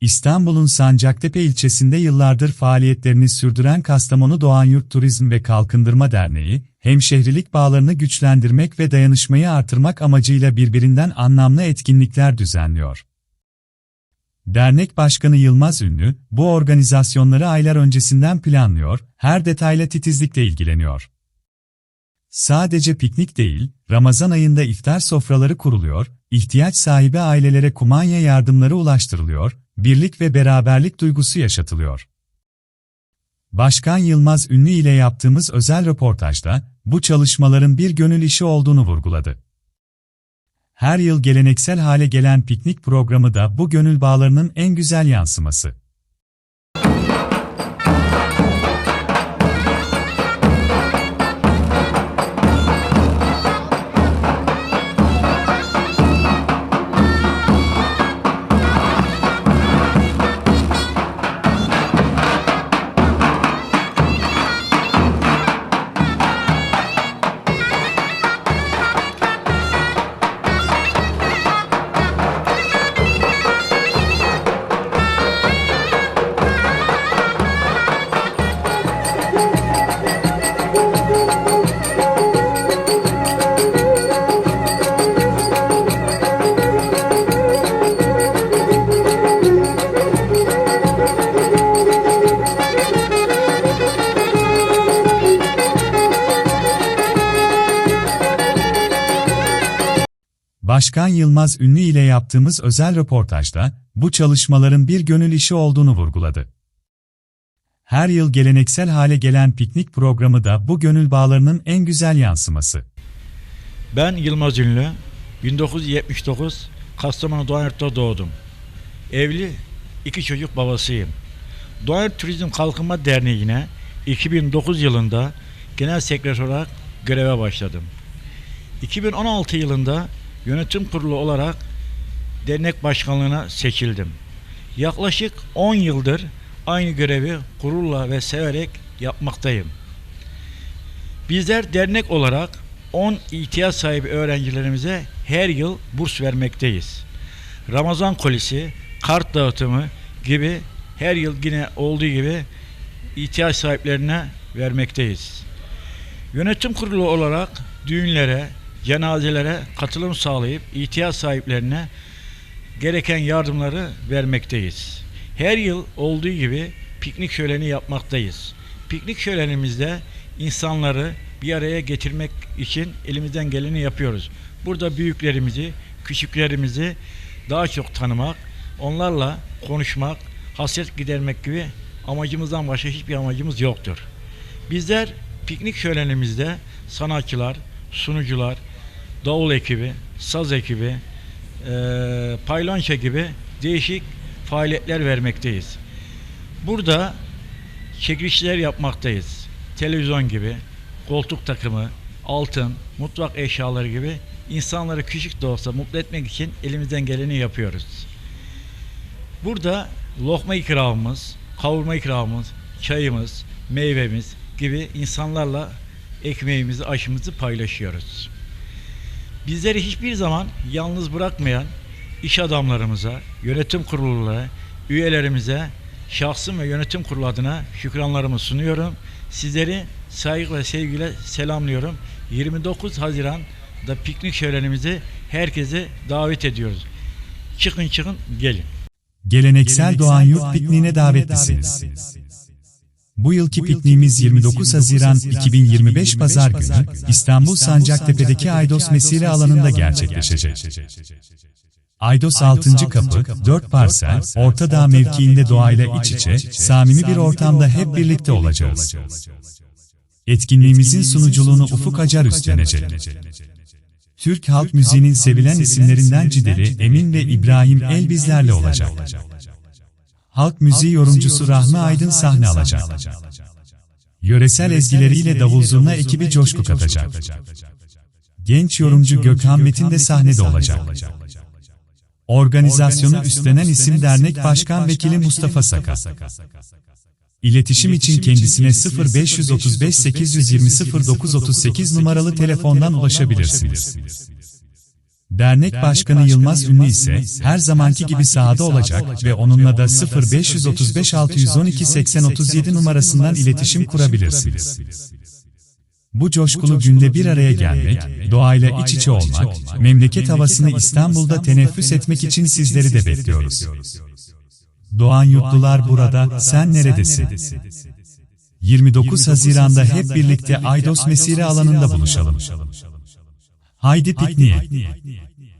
İstanbul'un Sancaktepe ilçesinde yıllardır faaliyetlerini sürdüren Kastamonu Doğanyurt Turizm ve Kalkındırma Derneği, hemşehrilik bağlarını güçlendirmek ve dayanışmayı artırmak amacıyla birbirinden anlamlı etkinlikler düzenliyor. Dernek Başkanı Yılmaz Ünlü, bu organizasyonları aylar öncesinden planlıyor, her detayla titizlikle ilgileniyor. Sadece piknik değil, Ramazan ayında iftar sofraları kuruluyor, ihtiyaç sahibi ailelere kumanya yardımları ulaştırılıyor, birlik ve beraberlik duygusu yaşatılıyor. Başkan Yılmaz Ünlü ile yaptığımız özel röportajda, bu çalışmaların bir gönül işi olduğunu vurguladı. Her yıl geleneksel hale gelen piknik programı da bu gönül bağlarının en güzel yansıması. Başkan Yılmaz Ünlü ile yaptığımız özel röportajda, bu çalışmaların bir gönül işi olduğunu vurguladı. Her yıl geleneksel hale gelen piknik programı da bu gönül bağlarının en güzel yansıması. Ben Yılmaz Ünlü. 1979 Kastamonu Doğanyurt'ta doğdum. Evli, iki çocuk babasıyım. Doğanyurt Turizm Kalkınma Derneği'ne 2009 yılında genel sekreter olarak göreve başladım. 2016 yılında yönetim kurulu olarak dernek başkanlığına seçildim. Yaklaşık 10 yıldır aynı görevi gurulla ve severek yapmaktayım. Bizler dernek olarak 10 ihtiyaç sahibi öğrencilerimize her yıl burs vermekteyiz. Ramazan kolisi, kart dağıtımı gibi her yıl yine olduğu gibi ihtiyaç sahiplerine vermekteyiz. Yönetim kurulu olarak düğünlere, cenazelere katılım sağlayıp ihtiyaç sahiplerine gereken yardımları vermekteyiz. Her yıl olduğu gibi piknik şöleni yapmaktayız. Piknik şölenimizde insanları bir araya getirmek için elimizden geleni yapıyoruz. Burada büyüklerimizi, küçüklerimizi daha çok tanımak, onlarla konuşmak, hasret gidermek gibi amacımızdan başka hiçbir amacımız yoktur. Bizler piknik şölenimizde sanatçılar, sunucular, davul ekibi, saz ekibi, e, paylança gibi değişik faaliyetler vermekteyiz. Burada çekilişler yapmaktayız. Televizyon gibi, koltuk takımı, altın, mutfak eşyaları gibi insanları küçük de olsa mutlu etmek için elimizden geleni yapıyoruz. Burada lokma ikramımız, kavurma ikramımız, çayımız, meyvemiz gibi insanlarla ekmeğimizi, aşımızı paylaşıyoruz. Bizleri hiçbir zaman yalnız bırakmayan iş adamlarımıza, yönetim kurulları, üyelerimize, şahsım ve yönetim kurulu adına şükranlarımı sunuyorum. Sizleri saygı ve sevgiyle selamlıyorum. 29 Haziran'da piknik şölenimizi herkese davet ediyoruz. Çıkın çıkın gelin. Geleneksel Doğan Yurt pikniğine davetlisiniz. Bu yılki pikniğimiz 29 Haziran 2025 Pazar günü İstanbul Sancaktepe'deki Aydos Mesire alanında gerçekleşecek. Aydos 6. kapı, 4 parsel, Orta Dağ mevkiinde doğayla iç içe, samimi bir ortamda hep birlikte olacağız. Etkinliğimizin sunuculuğunu Ufuk Acar üstlenecek. Türk halk müziğinin sevilen isimlerinden Cideli, Emin ve İbrahim El bizlerle olacak. Halk müziği yorumcusu Rahmi Aydın sahne alacak. Yöresel ezgileriyle davul zurna ekibi coşku katacak. Genç yorumcu Gökhan Metin de sahnede olacak. Organizasyonu üstlenen isim Dernek Başkan Vekili Mustafa Saka. İletişim için kendisine 0535 820 0938 numaralı telefondan ulaşabilirsiniz. Dernek Başkanı Yılmaz Ünlü ise her zamanki gibi sahada olacak ve onunla da 0535 612 80 37 numarasından iletişim kurabilirsiniz. Bu coşkulu günde bir araya gelmek, doğayla iç içe olmak, memleket havasını İstanbul'da teneffüs etmek için sizleri de bekliyoruz. Doğan Yurtlular burada, sen neredesin? 29 Haziran'da hep birlikte Aydos Mesire alanında buluşalım. Haydi pikniğe.